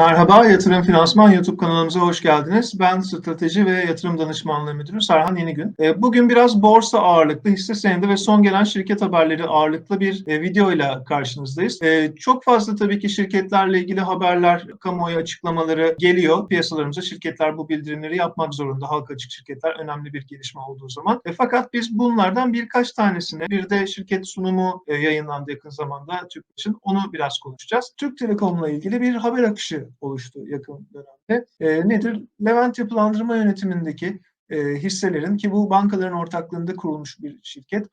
Merhaba, Yatırım Finansman YouTube kanalımıza hoş geldiniz. Ben Strateji ve Yatırım Danışmanlığı Müdürü Serhan Yenigün. E, Bugün biraz borsa ağırlıklı, hisse senedi ve son gelen şirket haberleri ağırlıklı bir e, videoyla karşınızdayız. E, Çok fazla tabii ki şirketlerle ilgili haberler, kamuoyu açıklamaları geliyor. Piyasalarımıza şirketler bu bildirimleri yapmak zorunda. Halka açık şirketler önemli bir gelişme olduğu zaman. Fakat biz bunlardan birkaç tanesine, bir de şirket sunumu yayınlandı yakın zamanda TÜPRAŞ'ın. Onu biraz konuşacağız. Türk Telekom'la ilgili bir haber akışı oluştu yakın dönemde. E, nedir? Levent Yapılandırma Yönetimindeki e, hisselerin ki bu bankaların ortaklığında kurulmuş bir şirket,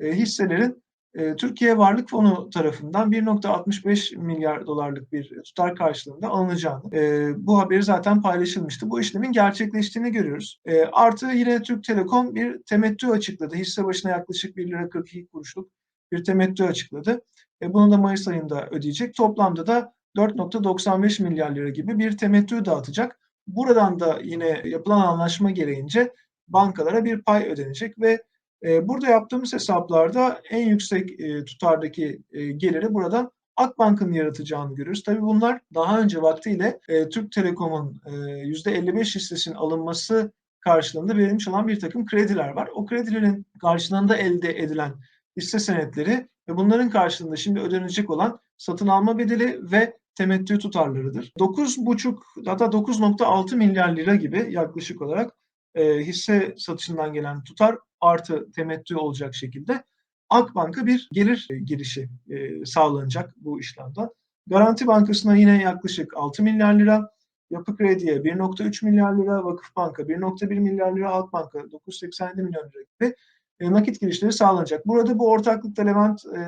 e, hisselerin e, Türkiye Varlık Fonu tarafından 1.65 milyar dolarlık bir tutar karşılığında alınacağını, e, bu haberi zaten paylaşılmıştı. Bu işlemin gerçekleştiğini görüyoruz. E, artı yine Türk Telekom bir temettü açıkladı. Hisse başına yaklaşık 1 lira 42 kuruşluk bir temettü açıkladı. E, bunu da Mayıs ayında ödeyecek. Toplamda da 4.95 milyar lira gibi bir temettü dağıtacak. Buradan da yine yapılan anlaşma gereğince bankalara bir pay ödenecek ve e, burada yaptığımız hesaplarda en yüksek e, tutardaki e, geliri buradan Akbank'ın yaratacağını görürüz. Tabii bunlar daha önce vaktiyle Türk Telekom'un e, %55 hissesinin alınması karşılığında verilmiş olan bir takım krediler var. O kredilerin karşılığında elde edilen hisse senetleri ve bunların karşılığında şimdi ödenecek olan satın alma bedeli ve temettü tutarlarıdır. 9,5 hatta 9.6 milyar lira gibi yaklaşık olarak e, hisse satışından gelen tutar artı temettü olacak şekilde Akbank'a bir gelir girişi e, sağlanacak bu işlemden. Garanti Bankası'na yine yaklaşık 6 milyar lira, Yapı Kredi'ye 1.3 milyar lira, Vakıf Banka 1.1 milyar lira, Halkbank'a 987 milyon lira gibi e, nakit girişleri sağlanacak. Burada bu ortaklıkta Levent e,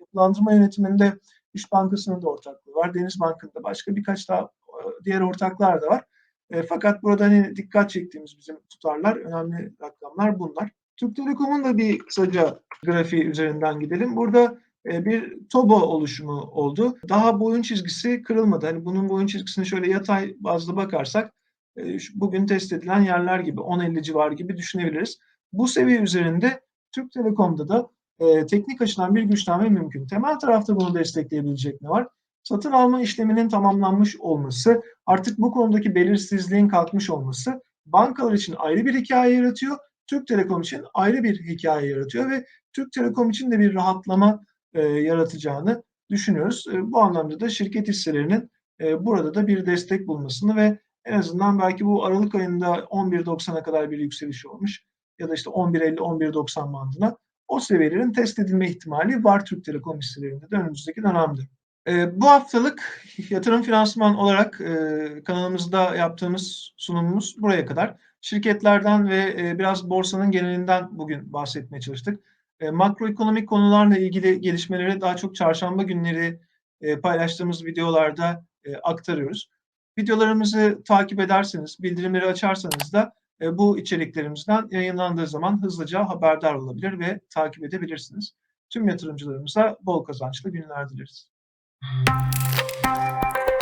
yapılandırma yönetiminde İş Bankası'nın da ortaklığı var. Deniz Bankı'nda başka birkaç daha e, diğer ortaklar da var. E, fakat burada hani dikkat çektiğimiz bizim tutarlar, önemli rakamlar bunlar. Türk Telekom'un da bir kısaca grafiği üzerinden gidelim. Burada e, bir tobo oluşumu oldu. Daha boyun çizgisi kırılmadı. Hani bunun boyun çizgisini şöyle yatay bazlı bakarsak e, bugün test edilen yerler gibi 10.50 civarı gibi düşünebiliriz. Bu seviye üzerinde Türk Telekom'da da e, teknik açıdan bir güçlenme mümkün. Temel tarafta bunu destekleyebilecek ne var? Satın alma işleminin tamamlanmış olması, artık bu konudaki belirsizliğin kalkmış olması bankalar için ayrı bir hikaye yaratıyor. Türk Telekom için ayrı bir hikaye yaratıyor ve Türk Telekom için de bir rahatlama e, yaratacağını düşünüyoruz. E, bu anlamda da şirket hisselerinin e, burada da bir destek bulmasını ve en azından belki bu Aralık ayında 11.90'a kadar bir yükseliş olmuş ya da işte 11.50-11.90 bandına o seviyelerin test edilme ihtimali var Türk Telekom hisselerinde de önümüzdeki dönemde. E, bu haftalık yatırım finansman olarak e, kanalımızda yaptığımız sunumumuz buraya kadar. Şirketlerden ve e, biraz borsanın genelinden bugün bahsetmeye çalıştık. E, makroekonomik konularla ilgili gelişmeleri daha çok çarşamba günleri e, paylaştığımız videolarda e, aktarıyoruz. Videolarımızı takip ederseniz, bildirimleri açarsanız da e, bu içeriklerimizden yayınlandığı zaman hızlıca haberdar olabilir ve takip edebilirsiniz. Tüm yatırımcılarımıza bol kazançlı günler dileriz. Müzik